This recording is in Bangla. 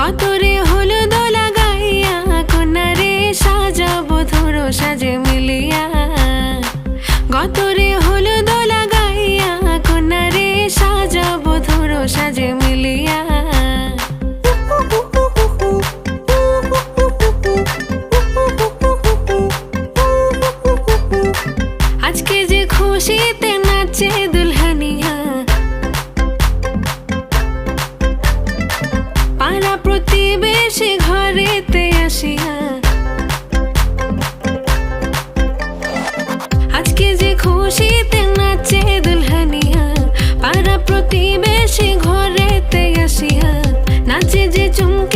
গতরে হলো দোলা গাইয়া কনারে সাজাবো, ধরো সাজে মিলিয়া। গতরে হলো দোলা গাইয়া কনারে সাজাবো, ধরো সাজে মিলিয়া। আজকে যে খুশিতে নাচে দুল প্রতিবেশী ঘরেতে আসিয়া। আজকে যে খুশিতে নাচে দুলহানিয়া, পাড়া প্রতিবেশী ঘরেতে আসিয়া, নাচে যে চমকে